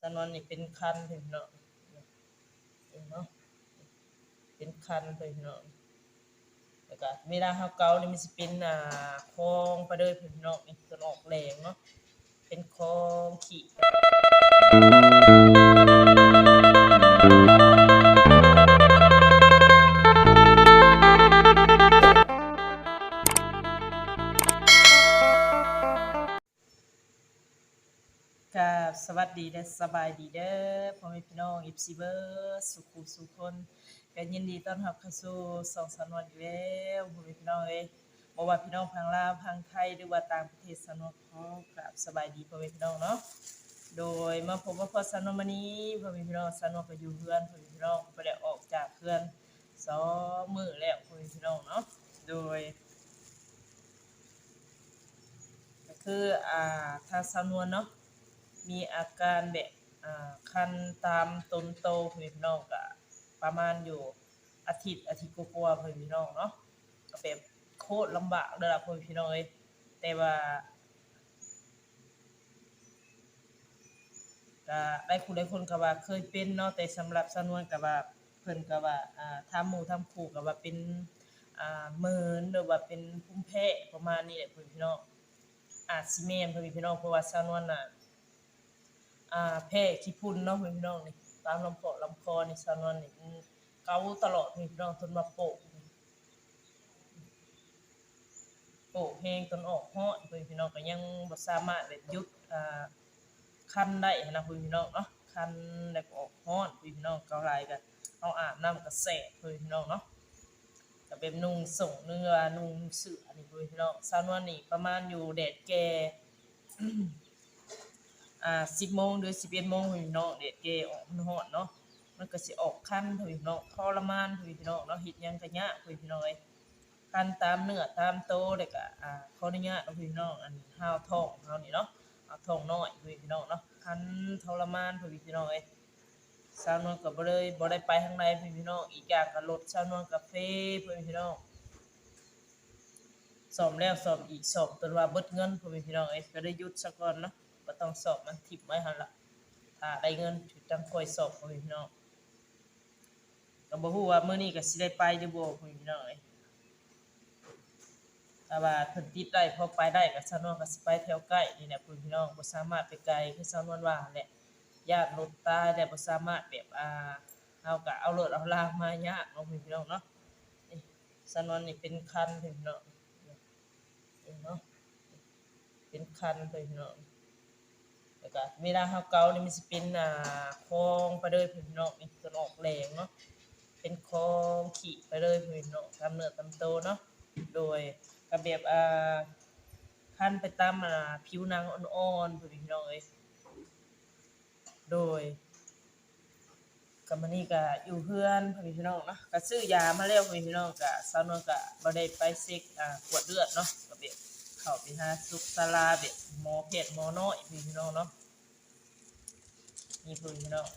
สนอนนี่เป็นคันเพิ่นเนาะเนาะเป็นคันเพิ่นเนาะแล้วก็เวลาเฮาเกานี่มันสิเป็นอ่าคองไปเลยเพิ่นเนาะนี่จนออกแรงเนาะเป็นคองขี้ วัสดีและสบายดีเด้อพ่อแม่พี่น้องอิฟซีเบอร์สุขุสุขคนก็ยินดีต้อนรับเข้าสู่สองสามวันอีกแล้วพ่อแม่พี่น้องเอ้ยบ่ว่าพี่น้องพังลาวพังไทยหรือว่าต่างประเทศสนุกขอกราบสบายดีพ่อแม่พี่น้องเนาะโดยมาพบว่าพอสนุกมื้อนี้พ่อแม่พี่น้องสนุกก็อยู่เพื่อนพ่อแม่พี่น้องบ่ได้ออกจากเพื่อนสองมื้อแล้วพ่อแม่พี่น้องเนาะโดยคืออ่าถ้าสนวนเนาะ มีอาการแบบอ่าคันตามตนโตเพื่อนพี่น้องก็ประมาณอยู่อาทิตย์อาทิตย์กว่าๆเพื่อนพี่น้องเนาะก็แบบโคตรลำบากเลยล่ะเพื่อนพี่น้องเอ้ยแต่ว่าก็ได้คุณได้คนก็ว่าเคยเป็นเนาะแต่สำหรับสนวนก็ว่าเพิ่นก็ว่าอ่าทำหมู่ทำคู่ก็ว่าเป็นอ่าเหมือนหรือว่าเป็นภูมิแพ้ประมาณนี้แหละเพื่อนพี่น้องอาจสิแม่นเพื่อนพี่น้องเพราะว่าสนวนน่ะ อ่าแพ้ขี้พุ่นเนาะพี่น้องนี่ตามลำคอลำคอนี่สานวนนี่เกาตลอดพี่น้องจนมาโปะโปะแห้งจนออกฮ้อนพี่น้องก็ยังบ่สามารถแบบยุดอ่าคันได้นะพี่น้องเนาะคันแล้วก็ออกฮ้อนพี่น้องเกาหลายก็เอาอาบน้ำก็แสพี่น้องเนาะก็แบบนุ่งส่งเนื้อนุ่งเสื้อนี่พี่น้องสานวนนี่ประมาณอยู่แดดแก่ อ่า10โมงหรือ11โมงพี่น้องเด็ดเกออกมันฮอดเนาะมันก็สิออกคันพี่น้องทรมานพี่น้องเนาะเฮ็ดหยังก็ยากพี่น้องเอ้ยคันตามเนื้อตามโตแล้วก็อ่าขออนุญาตเนาะพี่น้องอันห้าวท้องเฮานี่เนาะเอาท้องน้อยพี่น้องเนาะคันทรมานพี่น้องเอ้ยสาวนวลก็บ่เลยบ่ได้ไปทางใดพี่น้องอีกอย่างก็ลดสาวนวลกาแฟพี่น้องสอบแล้วสอบอีกสอบจนว่าเบิดเงินพี่น้องเอ้ยก็ได้หยุดซะก่อนเนาะ ก็ต้องสอบมันทิปไว้หันละถ้าได้เงินถึงจังคอยสอบพ่อแม่พี่น้องก็บ่ฮู้ว่ามื้อนี้ก็สิได้ไปหรือบ่พ่อแม่พี่น้องเอ้ยถ้าว่าเพิ่นติดได้พอไปได้ก็สนวนก็สิไปแถวใกล้นี่แหละพ่อแม่พี่น้องบ่สามารถไปไกลคือสนวนว่าหั่นแหละญาติรถตายแต่บ่สามารถแบบอ่าเฮาก็เอารถเอาลากมายากเนาะพี่น้องเนาะนี่สนวนนี่เป็นคันพ่อแม่พี่น้องนี่เนาะเป็นคันพ่อแม่พี่น้อง แล้วก็เวลาเฮาเกานี่มันสิเป็นอ่าคองไปเลยพี่น้องนี่จนออกแรงเนาะเป็นคองขี่ไปเลยพี่น้องตามเนื้อตามโตเนาะโดยกระแบบอ่าคันไปตามอ่าผิวหนังอ่อนๆพี่น้องเอ้ยโดยก็มื้อนี้ก็อยู่เพื่อนพี่น้องเนาะก็ซื้อยามาแล้วพี่น้องก็สาวนก็บ่ได้ไปเช็คอ่ากวดเลือดเนาะก็แบบเข้าไปหาสุขศาลาแบบหมอเพศหมอน้อยพี่น้องเนาะ นี่พิ่นพี่น้อง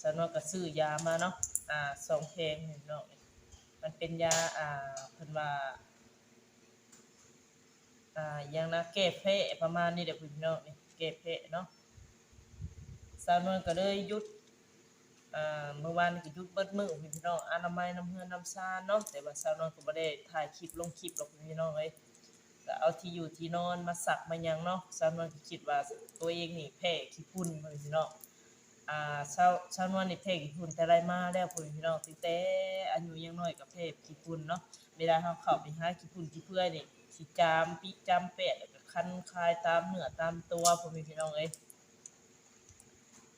สนวนก็ซื้อยามาเนาะอ่าสองเพลงพี่น้องมันเป็นยาอ่าเพิ่นว่าอ่าอย่างนะแก้แพ้ประมาณนี้เด้อพี่น้องแก้แพ้เนาะสาวนวลก็เลยยุดอ่าเมื่อวานก็ยุดเบิดมือพี่น้องอนามัยน้ำเฮือนน้ำซานเนาะแต่ว่าสาวนวลก็บ่ได้ถ่ายคลิปลงคลิปหรอกพี่น้องเอ้ย ก็เอาที่อยู่ที่นอนมาสักมายังเนาะสาวนวลก็คิดว่าตัวเองนี่แพ้ขี้ฝุ่นพ่อพี่น้องอ่าชาวชาวนวลนี่แพ้ขี้ฝุ่นแต่ไรมาแล้วพ่อพี่น้องตั้งแต่อายุยังน้อยก็แพ้ขี้ฝุ่นเนาะเวลาเฮาเข้าไปหาขี้ฝุ่นขี้เปื่อยนี่สิจามปิจามแปดแล้วก็คันคายตามเหนือตามตัวพ่อพี่น้องเอ้ย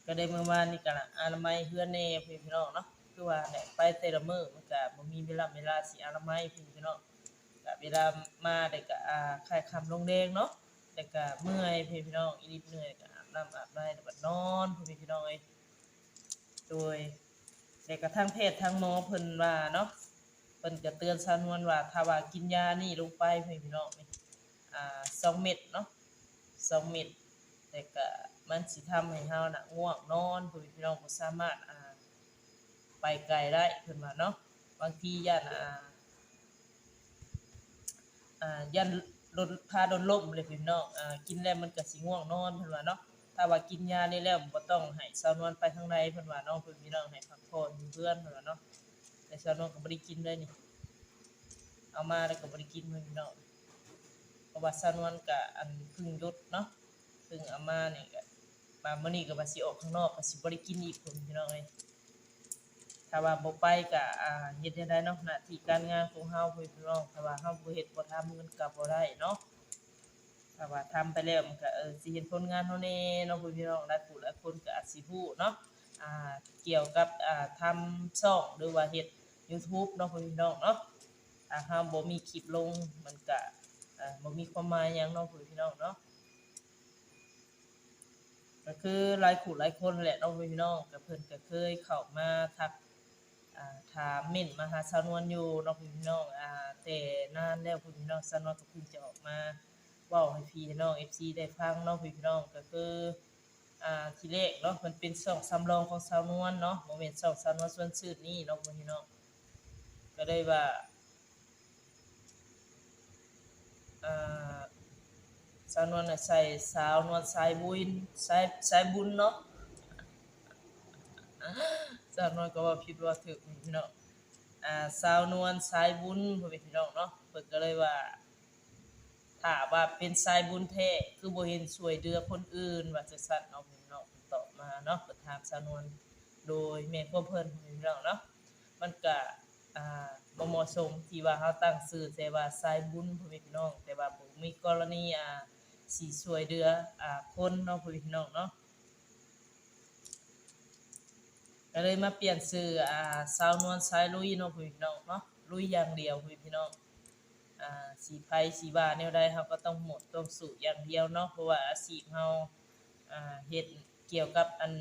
ก็ได้เมื่อวานนี่ก็ละอนามัยเฮือนแน่พ่อพี่น้องเนาะคือว่าเนี่ยไปแต่ละมื้อมันก็บ่มีเวลาเวลาสิอนามัยพ่อพี่น้อง ก็เวลามาได้ก็อ่าคลายคำลงแดงเนาะแต่ก็เมื่อยพี่พี่น้องอีนิดเหนื่อยก็อาบน้ำอาบได้แล้วก็นอนพี่พี่น้องเอ้ยโดยแต่กระทั่งเพศทางหมอเพิ่นว่าเนาะเพิ่นก็เตือนชาวนวลว่าถ้าว่ากินยานี่ลงไปพี่พี่น้องนี่อ่า2เม็ดเนาะ2เม็ดแต่ก็มันสิทำให้เฮาน่ะง่วงนอนพี่พี่น้องบ่สามารถอ่าไปไกลได้เพิ่นว่าเนาะบางทีย่านอ่า อ่ายันลดนพาโดนล่มเลยพี่น้องอ่ากินแล้วมันก็สิง่วงนอนเพิ่นว่าเนาะถ้าว่ากินยานี่แล้วบ่ต้องให้สาวนวลไปทางใดเพิ่นว่าเนาะเพิ่นพี่น้องให้พักผ่อนเพื่อนเพิ่นว่าเนาะแต่สาวนวลก็บ่ได้กินเลยนี่เอามาแล้วก็บ่ได้กินเพิ่นพี่น้องเพราะว่าสาวนวลก็อันพึ่งยุดเนาะพึ่งเอามานี่ก็มามื้อนี้ก็ว่าสิออกข้างนอกก็สิบ่ได้กินอีกเพิ่นพี่น้องเอ้ย ถ้าว่าบ่ไปก็อ่าเฮ็ดจังใดเนาะหน้าที่การงานของเฮาพี่น้องถ้าว่าเฮาบ่เฮ็ดบ่ทำมันก็บ่ได้เนาะถ้าว่าทำไปแล้วมันก็เออสิเห็นผลงานเฮาแน่เนาะพี่น้องหลายผู้หลายคนก็อาจสิฮู้เนาะอ่าเกี่ยวกับอ่าทำช่องหรือว่าเฮ็ด YouTube เนาะพี่น้องเนาะถ้าเฮาบ่มีคลิปลงมันก็อ่าบ่มีความหมายหยังเนาะพี่น้องเนาะก็คือหลายผู้หลายคนแหละเนาะพี่น้องก็เพิ่นก็เคยเข้ามาทัก อ่าถามเม่นมาหาสาวนวลอยู่เนาะพี่น้องอ่าแต่นานแล้วพี่น้องสาวนวลก็เพิ่งจะออกมาเว้าให้พี่น้อง FC ได้ฟังเนาะพี่น้องก็คืออ่าทีแรกเนาะมันเป็นช่องสำรองของสาวนวลเนาะบ่แม่นช่องสาวนวลส่วนชื่อนี้เนาะพี่น้องก็ได้ว่าอ่าสาวนวลน่ะใส่สาวนวลสายบุญสายสายบุญเนาะ สาวนวลก็ว่าผิดว่าถูกพี่น้องอ่าสาวนวลสายบุญพ่อแม่พี่น้องเนาะเพิ่นก็เลยว่าถ้าว่าเป็นสายบุญแท้คือบ่เห็นช่วยเหลือคนอื่น ว่าจังซั่นเนาะพี่น้องตอบมาเนาะเพิ่นถามสาวนวลโดยแม่นความเพิ่นพี่น้องเนาะมันก็อ่าบ่เหมาะสมที่ว่าเฮาตั้งชื่อแต่ว่าสายบุญพ่อแม่พี่น้อง แต่ว่าบ่มีกรณีอ่าสิช่วยเหลืออ่าคนเนาะพ่อแม่พี่น้องเนาะ ก็เลยมาเปลี่ยนชื่ออ่าสาวนวลสายลุยเนาะพ่อแม่พี่น้องเนาะลุยอย่างเดียวพ่อแม่พี่น้องอ่าสีไผสีบาแนวใดเราก็ต้องหมดต้องสู้อย่างเดียวเนาะเพราะว่าอาชีพเราอ่าเฮ็ดเกี่ยวกับอัน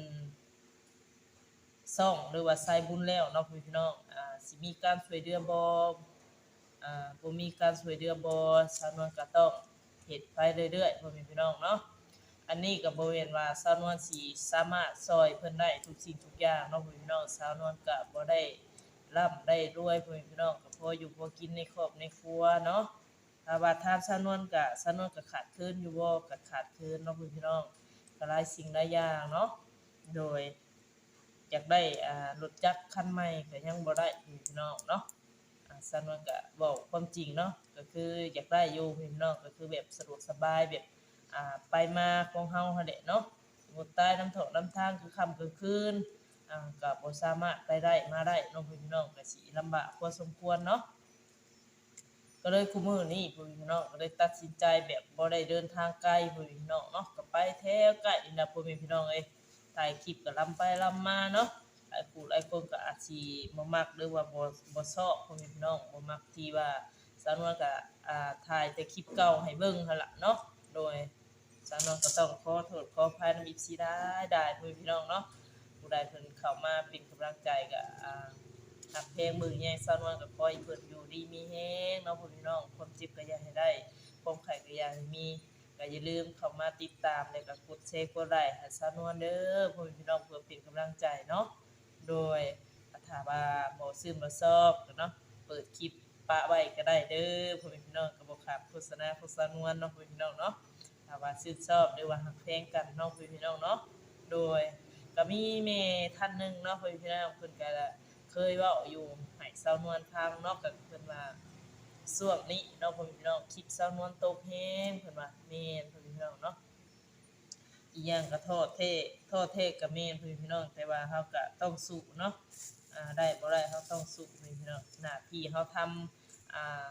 ซ่องหรือว่าสายบุญแล้วเนาะพี่น้องอ่าสิมีการช่วยเหลือบ่อ่าบ่มีการช่วยเหลือบ่สาวนวลก็ต้องเฮ็ดไปเรื่อยๆพ่อแม่พี่น้องเนาะ อันนี้ก็บ่แม่นว่าสาวนวลสิสามารถซอยเพิ่นได้ทุกสิ่งทุกอย่างเนาะพ่อพี่น้องสาวนวลก็บ่ได้ร่ำได้รวยพ่อพี่น้องก็พออยู่พอกินในครอบในครัวเนาะถ้าว่าถามสานวนก็สานวนก็ขาดคืนอยู่บ่ก็ขาดคืนเนาะพ่อพี่น้องก็หลายสิ่งหลายอย่างเนาะโดยอยากได้อ่ารถจักรคันใหม่ก็ยังบ่ได้พี่พี่น้องเนาะอ่าสานวนก็เว้าความจริงเนาะก็คืออยากได้อยู่พี่พี่น้องก็คือแบบสะดวกสบายแบบ อ่าไปมาของเฮาหั่นแหละเนาะบ่ตายน้ำถกน้ำทางคือค่ำคือคืนอ่าก็บ่สามารถไปได้มาได้เน้องพี่น้องก็สิลำบากพอสมควรเนาะก็เลยคุมือนี้พี่น้องก็เลยตัดสินใจแบบบ่ได้เดินทางไกลพี่น้องเนาะก็ไปแถวใกล้นี่นะพ่อแม่พี่น้องเอ้ยถ่ายคลิปก็ลำไปลำมาเนาะหลายผู้หลายคนก็อาจสิบ่มักหรือว่าบ่บ่ชอบพ่อแม่พี่น้องบ่มักที่ว่าสาวนวลก็อ่าถ่ายแต่คลิปเก่าให้เบิ่งหั่นล่ะเนาะโดย สาวนวลก็ต้องขอโทษขออภัยนำอีกสิได้ได้พ่อพี่น้องเนาะผู้ใดเพิ่นเข้ามาเป็นกำลังใจก็อ่าหักเพลงมือใหญ่ซ่อนวันก็ขอให้เพิ่นอยู่ดีมีแฮงเนาะพ่อพี่น้องความจ็บก็อย่าให้ได้ความไข้ก็อย่าให้มีก็อย่าลืมเข้ามาติดตามแล้วก็กดแชร์กดไลค์ให้ซ่อนวันเด้อพ่อพี่น้องเพื่อเป็นกำลังใจเนาะโดยถ้าว่าบ่ซึมบ่ซอกเนาะเปิดคลิปปะไว้ก็ได้เด้อพ่อพี่น้องก็บ่ขาดโฆษณาโฆษณานวลเนาะพ่อพี่น้องเนาะ ถ้าว่าชื่นชอบหรือว่าหักเพลงกันเนาะพ่พี่น้องเนาะโดยก็มีแม่ท่านหนึ่งเนาะพิ่พี่น้องเพิ่นก็เคยว้าอยู่ให้สาวนวลทางเนาะก็เพิ่นว่าช่วงนี้เนาะเพิ่นพี่น้องคลิปสาวนวลตกแฮงเพิ่นว่าแม่นพิ่พี่น้องเนาะอีหยังก็โทษเทโทษเทก็แม่นพิ่พี่น้องแต่ว่าเฮาก็ต้องสู้เนาะอ่าได้บ่ได้เฮาต้องสู้พิ่พี่น้องหน้าที่เฮาทำอ่า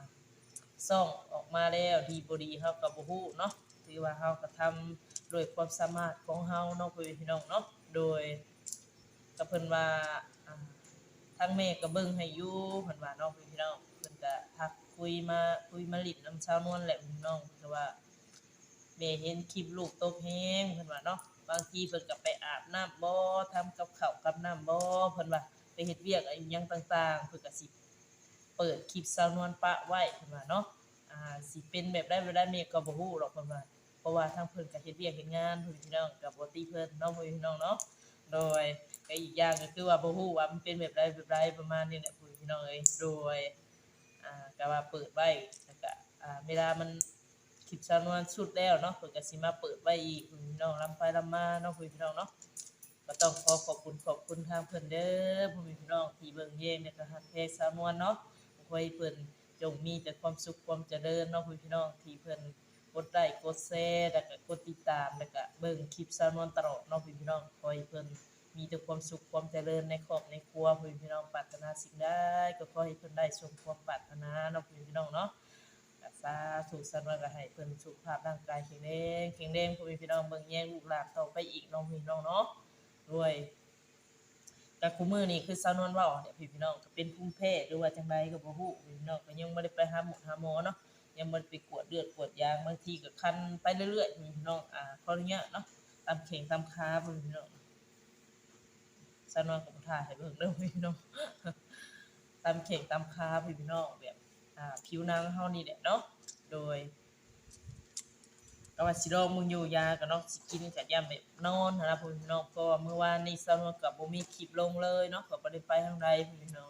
ซ่องออกมาแล้วดีบ่ดีเฮาก็บ่ฮู้เนาะ ถือว่าเฮาก็ทำโดยความสามารถของเฮาเนาะพ่อแม่พี่น้องเนาะโดยก็เพิ่นว่าอ่าทางแม่ก็เบิ่งให้อยู่เพิ่นว่าเนาะพ่อแม่พี่น้องเพิ่นก็ทักคุยมาคุยมาลิ้นนำชาวนวลแหละพี่น้องแต่ว่าแม่เห็นคลิปลูกตกแฮงเพิ่นว่าเนาะบางทีเพิ่นก็ไปอาบน้ำบ่ทำกับข้าวกับน้ำบ่เพิ่นว่าไปเฮ็ดเวียกอีหยังต่าง ๆ เพิ่นก็สิเปิดคลิปชาวนวลปะไว้เพิ่นว่าเนาะอ่าสิเป็นแบบใดบ่ได้แม่ก็บ่ฮู้หรอกเพิ่นว่า ราะว่าทางเพิ่นก็เฮ็ดเวียกเฮ็ดงานเพิ่นพี่น้องกับบ่ติเพิ่นเนาะพี่น้องเนาะโดยก็อีกอย่างก็คือว่าบ่ฮู้ว่ามันเป็นแบบใดแบบใดประมาณนี้แหละพี่น้องเอ้ยโดยอ่าก็ว่าเปิดไว้แล้วก็อ่าเวลามันคลิปสาวนวลสุดแล้วเนาะเพิ่นก็สิมาเปิดไว้อีกพี่น้องลำไปลำมาเนาะพี่น้องเนาะก็ต้องขอขอบคุณขอบคุณทางเพิ่นเด้อพ่อพี่น้องที่เบิ่งแยงแล้วก็ฮักแพงสาวนวลเนาะขอให้เพิ่นจงมีแต่ความสุขความเจริญเนาะพี่น้องที่เพิ่น กดไลค์กดแชร์แล้วก็กดติดตามแล้วก็เบิ่งคลิปสาวนวลตลอดเนาะพี่น้องขอให้เพิ่นมีแต่ความสุขความเจริญในครอบในครัวพี่น้องปรารถนาสิ่งใดก็ขอให้เพิ่นได้สมความปรารถนาเนาะพี่น้องเนาะก็สาธุสันว่าก็ให้เพิ่นสุขภาพร่างกายแข็งแรงแข็งแรงพ่อแม่พี่น้องเบิ่งแย่งลูกหลานต่อไปอีกเน้องพี่น้องเนาะรวยแต่คุมื้อนี้คือสาวนวลว้าเนี่ยพี่พี่น้องก็เป็นภูมิแพ้หรือว่าจังไดก็บ่ฮู้พี่น้องก็ยังบ่ได้ไปหาหมอหาหมอเนาะ ยังบ่ได้ไปกวดเลือดกวดยางบางทีก็คันไปเรื่อยๆพี่น้องอ่าขออนุญาตเนาะตามแข้งตามขาพี่น้องสาวนวลก็บ่ท่าให้เบิ่งเด้อพี่น้องตามแข้งตามขาพี่น้องแบบอ่าผิวหนังเฮานี่แหละเนาะโดยก็ว่าสิรอมึงอยู่ยาก็เนาะสิกินก็ยามแบบนอนนะพี่น้องเพราะว่าเมื่อวานนี้ซะเนาะก็บ่มีคลิปลงเลยเนาะก็บ่ได้ไปทางใดพี่น้อง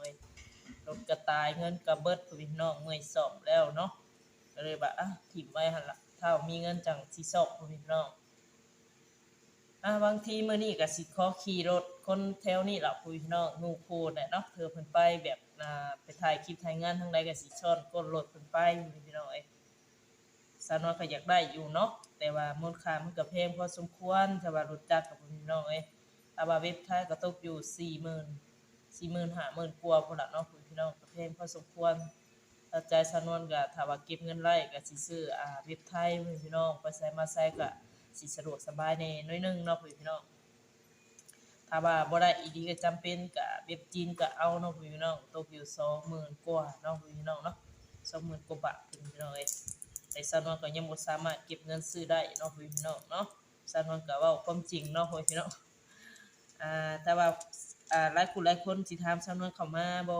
รถก็ตายเงินก็เบิดพี่น้องเมื่อยสอบแล้วเนาะ ก็เลยว่าอะถิ่มไว้หันล่ะถ้ามีเงินจังสิสอบพี่น้องอ่าบางทีมื้อนี้ก็สิขอขี่รถคนแถวนี้ล่ะพี่น้องหมู่โคดน่ะเนาะเธอเพิ่นไปแบบอ่าไปถ่ายคลิปถ่ายงานทางใดก็สิช้อนก้นรถเพิ่นไปพี่น้องเอ้ยสาวน้อยก็อยากได้อยู่เนาะแต่ว่ามูลค่ามันก็แพงพอสมควรถ้าว่ารถจักรกับพี่น้องเอ้ยถ้าว่าเว็บไทยก็ตกอยู่40,000 40,000 50,000กว่าพุ่นล่ะเนาะพี่น้องก็แพงพอสมควร ถ้าใจสาวนก็ถ้าว่าเก็บเงินไว้ก็สิซื้ออ่าเว็บไทยพี่น้องไปใส่มาใส่ก็สิสะดวกสบายในน้อยนึงเนาะพี่น้องถ้าว่าบ่ได้อีดีก็จำเป็นก็เว็บจีนก็เอาเนาะพี่น้องตกอยู่20,000กว่าเนาะพี่น้องเนาะ20,000กว่าบาทพี่น้องเอ้ยแต่สาวนวลก็ยังบ่สามารถเก็บเงินซื้อได้เนาะพี่น้องเนาะสาวนวลก็เว้าความจริงเนาะพี่น้องอ่าแต่ว่า อ่าหลายคนหลายคนสิถามสาวนวลเข้ามาบ่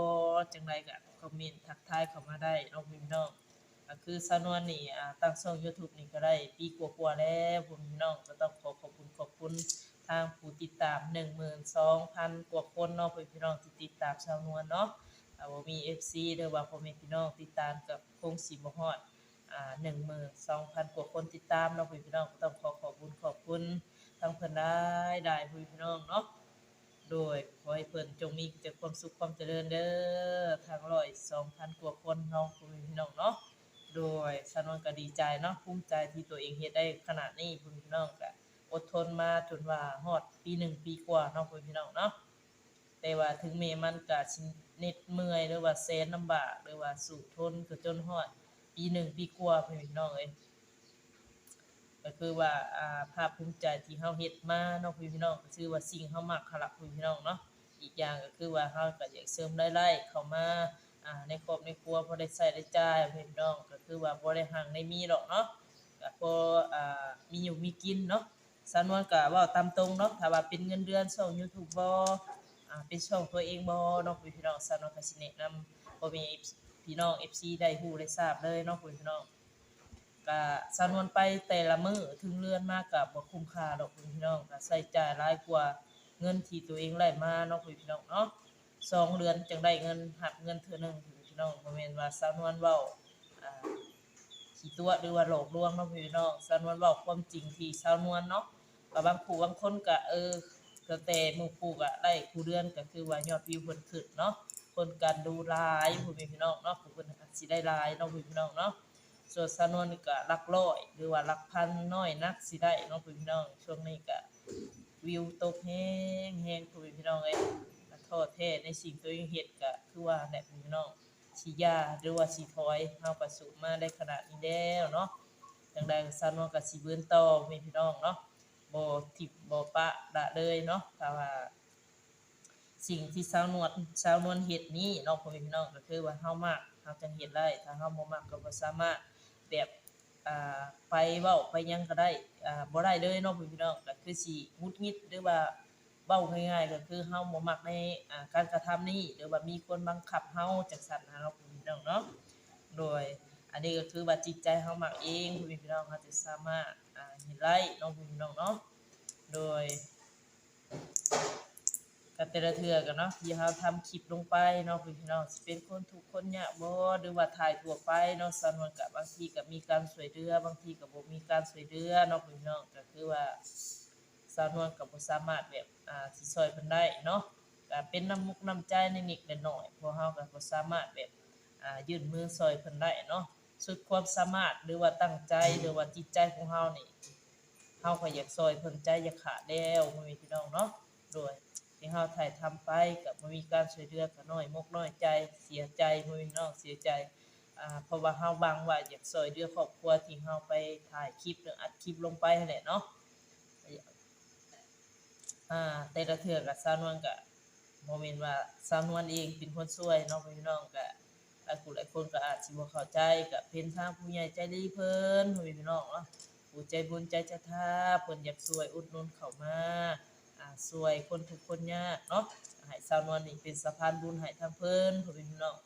จังไดก็คอมเมนต์ทักทายเข้ามาได้เนาะพี่น้องก็คือสาวนวลนี่อ่าตั้งช่อง YouTube นี่ก็ได้ปีกว่าๆแล้วผมพี่น้องก็ต้องขอขอบคุณขอบคุณทางผู้ติดตาม 12,000 กว่าคนเนาะพี่น้องที่ติดตามสาวนวลเนาะอ่าบ่มี FC หรือว่าพ่อแม่พี่น้องติดตามกับคงสิบ่ฮอดอ่า12,000 กว่าคนติดตามเนาะพี่น้องก็ต้องขอขอบคุณขอบคุณทางเพิ่นได้ได้พี่น้องเนาะ โดยขอให้เพิ่นจงมีแต่ความสุขความเจริญเด้อทางร้อย2,000กว่าคนเนาะพี่น้องเนาะโดยสาวนวลก็ดีใจเนาะภูมิใจที่ตัวเองเฮ็ดได้ขนาดนี้พุ่นพี่น้องก็อดทนมาจนว่าฮอดปีหนึ่งปีกว่าเนาะพุ่นพี่น้องเนาะแต่ว่าถึงแม้มันก็สิเหน็ดเมื่อยหรือว่าแสนลำบากหรือว่าสู้ทนก็จนฮอดปีหนึ่งปีกว่าพุ่นพี่น้องเอ้ย ก็คือว่าอ่าภาคภูมิใจที่เฮาเฮ็ดมาเนาะพุ่พี่น้องก็ถือว่าสิ่งเฮามักหั่นล่ะพุ่พี่น้องเนาะอีกอย่างก็คือว่าเฮาก็อยากเสริมรายได้เข้ามาอ่าในครอบในครัวพอได้ใช้ได้จ่ายพี่น้องก็คือว่าบ่ได้ห่างได้มีดอกเนาะก็พออ่ามีอยู่มีกินเนาะสานวนก็เว้าตามตรงเนาะถ้าว่าเป็นเงินเดือนช่อง YouTube บ่อ่าเป็นช่องตัวเองบ่เนาะพี่น้องสานวนก็สิแนะนำบ่มีพี่น้อง FC ได้ฮู้ได้ทราบเลยเนาะพี่น้อง ก็สานวนไปแต่ละมือถึงเรือนมาก็บ่คุ้มค่าดอกพี่น้องก็ใช้จ่ายหลายกว่าเงินที่ตัวเองได้มาเนาะพี่น้องเนาะสองเดือนจังได้เงินหักเงินเทื่อหนึงพี่น้องบ่แม่นว่าสานวลเว้าอ่าขี้ตัวหรือว่าหลอกลวงเนาะพี่น้องสานวลเว้าความจริงที่สานวลเนาะก็บางผู้บางคนก็เออก็แต่หมู่ผู้ก็ได้ผู้เดือนก็คือว่ายอดวิวเพิ่นขึ้นเนาะคนการดูหลายผู้พี่น้องเนาะผู้เพิ่นอาจสิได้หลายเนาะพี่น้องเนาะ ส่วนสาวนวลนี่ก็หลักร้อย หรือว่าหลักพันน้อยนักสิได้เนาะพี่น้อง ช่วงนี้ก็วิวตกแฮงแฮงผู้มีพี่น้องเอ้ยก็โทษแท้ในสิ่งตัวเองเฮ็ดก็คือว่าแหละพี่น้องสิยาหรือว่าสิถอยเฮาก็สู้มาได้ขนาดนี้แล้วเนาะจังใดก็ซั่นว่าก็สิเบิ่นต่อม่พี่น้องเนาะบ่ทิบบ่ปะละเลยเนาะถ้าว่าสิ่งที่สาวนวลสาวนวลเฮ็ดนี้เนาะพ่อแม่พี่น้องก็คือว่าเฮามักเฮาจังเฮ็ดได้ถ้าเฮาบ่มักก็บ่สามารถ แบบอ่าไปเว้าไปหยังก็ได้อ่าบ่ได้เลยเนาะพ่อแม่พี่น้องก็คือสิหงุดหงิดหรือว่าเว้าง่ายๆก็คือเฮาบ่มักในอ่าการกระทำนี้หรือว่ามีคนบังคับเฮาจังซั่นนะเนาะพี่น้องเนาะโดยอันนี้ก็คือว่าจิตใจเฮามักเองพี่น้องเฮาจะสามารถอ่าเฮ็ดไรเนาะพี่น้องเนาะโดย ก็แต่ละเทื่อกันเนาะที่เฮาทำคลิปลงไปเนาะพี่น้องสิเป็นคนทุกข์คนยากบ่หรือว่าถ่ายทั่วไปเนาะสำนวนก็บบางทีก็มีการช่วยเหลือบางทีก็บ่มีการช่วยเหลือเนาะพี่น้องก็คือว่าสำนวนก็บ่สามารถแบบอ่าสิช่วยเพิ่นได้เนาะก็เป็นน้ำมุกน้ำใจในนิดๆหน่อยๆเพราะเฮาก็บ่สามารถแบบอ่ายื่นมือช่วยเพิ่นได้เนาะสุดความสามารถหรือว่าตั้งใจหรือว่าจิตใจของเฮานี่เฮาก็อยากซอยเพิ่นใจอยากขาดแล้วพ่อแม่พี่น้องเนาะโดย ที่เฮาถ่ายทำไปก็บ่มีการช่วยเหลือก็น้อยมกน้อยใจเสียใจบ่มีน้องเสียใจอ่าเพราะว่าเฮาหวังว่าอยากซอยเหลือครอบครัวที่เฮาไปถ่ายคลิปหรืออัดคลิปลงไปนั่นแหละเนาะอ่าแต่ละเทื่อก็สาวนวลก็บ่แม่นว่าสาวนวลเองเป็นคนช่วยเนาะพี่น้องก็หลายผู้หลายคนก็อาจสิบ่เข้าใจก็เป็นทางผู้ใหญ่ใจดีเพิ่นพี่น้องเนาะผู้ใจบุญใจจะทาเพิ่นอยากช่วยอุดหนุนเข้ามา อ่าช่วยคนทุกคนยากเนาะให้สาวนวลนี่เป็นสะพานบุญให้ทางเพิ่นพ่อแม่พี่น้อง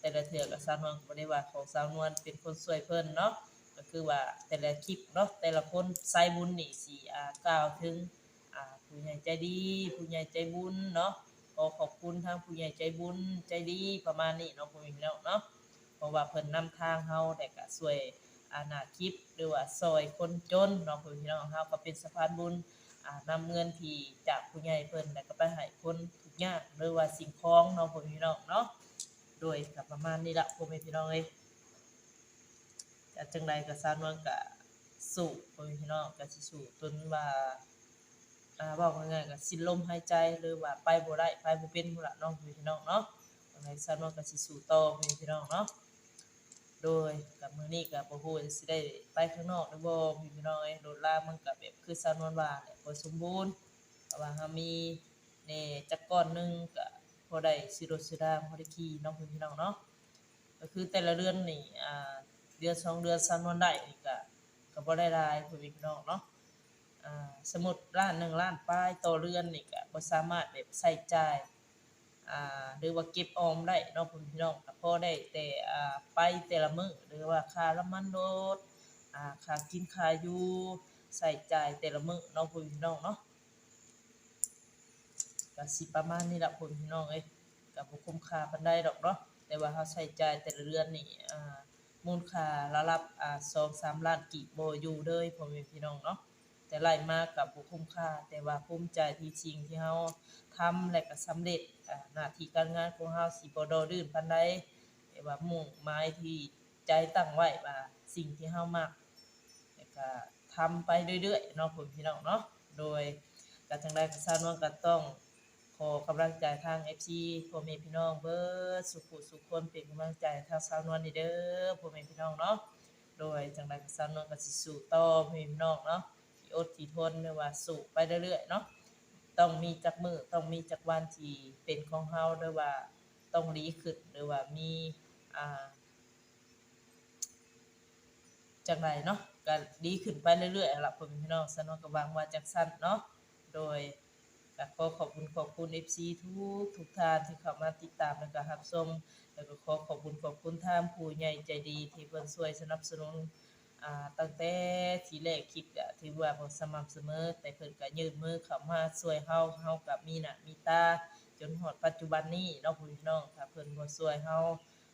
แต่ละเทื่อก็สาวนวลก็ได้ว่าของสาวนวลเป็นคนช่วยเพิ่นเนาะก็คือว่าแต่ละคลิปเนาะแต่ละคนสายบุญนี่สิอ่ากล่าวถึงอ่าผู้ใหญ่ใจดี ผู้ใหญ่ใจบุญเนาะขอขอบคุณทางผู้ใหญ่ใจบุญใจดีประมาณนี้เนาะพ่อแม่พี่น้องเนาะเพราะว่าเพิ่นนำทางเฮาแต่ก็ช่วยอาณาคลิปหรือว่าซอยคนจนเนาะพี่น้องเฮาก็เป็นสะพานบุญ นำเงินที่จากผู้ใหญ่เพิ่นแล้วก็ไปให้คนทุกข์ยากหรือว่าสิ่งของเนาะพี่น้องเนาะโดยกับประมาณนี้ละพ่อแม่พี่น้องเอ้ยจะจังใดก็สานวนก็สู้พ่อแม่พี่น้องก็สิสู้จนว่าอ่าเว้าง่ายๆก็สิ้นลมหายใจหรือว่าไปบ่ได้ไปบ่เป็นพุ่นละเนาะพี่น้องเนาะจังไดสานวนก็สิสู้ต่อพ่อแม่พี่น้องเนาะ โดยกับมือนี้ก็บ่ฮู้สิได้ไปข้างนอกหรือบ่พี่น้องเอ้ยรถลามันก็แบบคือสาวนวลว่าแหละบ่สมบูรณ์เพราะว่าเฮามีแน่จักก้อนหนึงก็พอได้ซื้อรถซื้อราพอได้ขี่เนาะพี่น้องเนาะก็คือแต่ละเดือนนี่อ่าเดือนสองเดือนสาวนวลได้นี่ก็ก็บ่ได้หลายพี่น้องเนาะอ่าสมมุติล้านหนึ่งล้านปลายต่อเดือนนี่ก็บ่สามารถแบบใช้จ่าย อ่าหรือว่าเก็บออมได้เนาะพี่น้องก็พอได้แต่อ่าไปแต่ละมื้อหรือว่าค่าน้ำมันรถอ่าค่ากินค่าอยู่ใช้จ่ายแต่ละมื้อเนาะพี่น้องเนาะก็สิประมาณนี้ล่ะพี่น้องเอ้ยก็บ่คุ้มค่าปานใดดอกเนาะแต่ว่าเฮาใช้จ่ายแต่ละเดือนนี่อ่ามูลค่าระดับอ่า2-3ล้านกีบบ่อยู่เลยพ่อแม่พี่น้องเนาะ แต่ไล่มาก็บ่คุ้มค่า แต่ว่าภูมิใจที่สิ่งที่เฮาทำและก็สำเร็จหน้าที่การงานของเฮาสิบ่ดอดื่นปานใดแต่ว่ามุ่งหมายที่ใจตั้งไว้ว่าสิ่งที่เฮามักแล้วก็ทำไปเรื่อยๆเนาะพ่อพี่น้องเนาะโดยก็จังได๋ก็สร้างว่าก็ต้องขอกำลังใจทาง FC พ่อแม่พี่น้องเบิดสุขุสุขคนเป็นกำลังใจทางสาวนวลนี่เด้อพ่อแม่พี่น้องเนาะโดยจังได๋ก็สาวนวลก็สิสู้ต่อพ่อแม่พี่น้องเนาะ อดที่ทนไม่ว่าสู้ไปเรื่อยๆเนาะต้องมีจักมือต้องมีจักวันที่เป็นของเฮาหรือว่าต้องดีขึ้นหรือว่ามีอ่าจังไดเนาะก็ดีขึ้นไปเรื่อยๆหล่ะพ่อแม่พี่น้องสนองก็หวังว่าจังซั่นเนาะโดยก็ขอขอบคุณขอบคุณ FC ทุกทุกท่านที่เข้ามาติดตามแล้วก็รับชมแล้วก็ขอขอบคุณขอบคุณท่านผู้ใหญ่ใจดีที่เพิ่นช่วยสนับสนุน อ่าตั้งแต่ทีแรกคลิปก็ถือว่าบ่สม่ำเสมอ แต่เพิ่นก็ยืนมือเข้ามาช่วยเฮาเฮาก็มีหน้ามีตาจนฮอดปัจจุบันนี้เนาะพี่น้องถ้าเพิ่นบ่ช่วยเฮา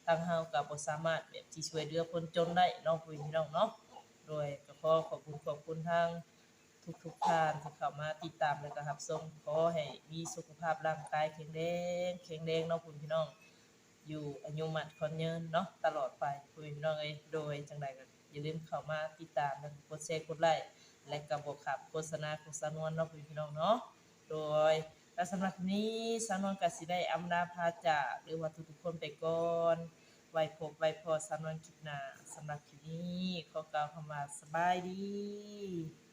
ทางเฮาก็บ่สามารถแบบสิช่วยเหลือคนจนได้เนาะพี่น้องเนาะโดยก็ขอขอบคุณขอบคุณทางทุกๆท่านที่เข้ามาติดตามแล้วก็รับชมขอให้มีสุขภาพร่างกายแข็งแรงแข็งแรงเนาะพี่น้องอยู่อายุมัดคนยืนเนาะตลอดไปพี่น้องเอ้ยโดยจังใดก็ อย่าลืมเข้ามาติดตามและกดแชร์กดไลค์และกับ่ขับโฆษณาของสานวนเนาะพี่น้องเนาะโดยและสำหรับนนี้สานวนก็สิได้อำลาพาจากหรือว่าทุกๆคนไปก่อนไว้พบไว้พอสานวนคลิปหน้าสำหรับคลิปนี้ขอกล่าวคำว่าสบายดี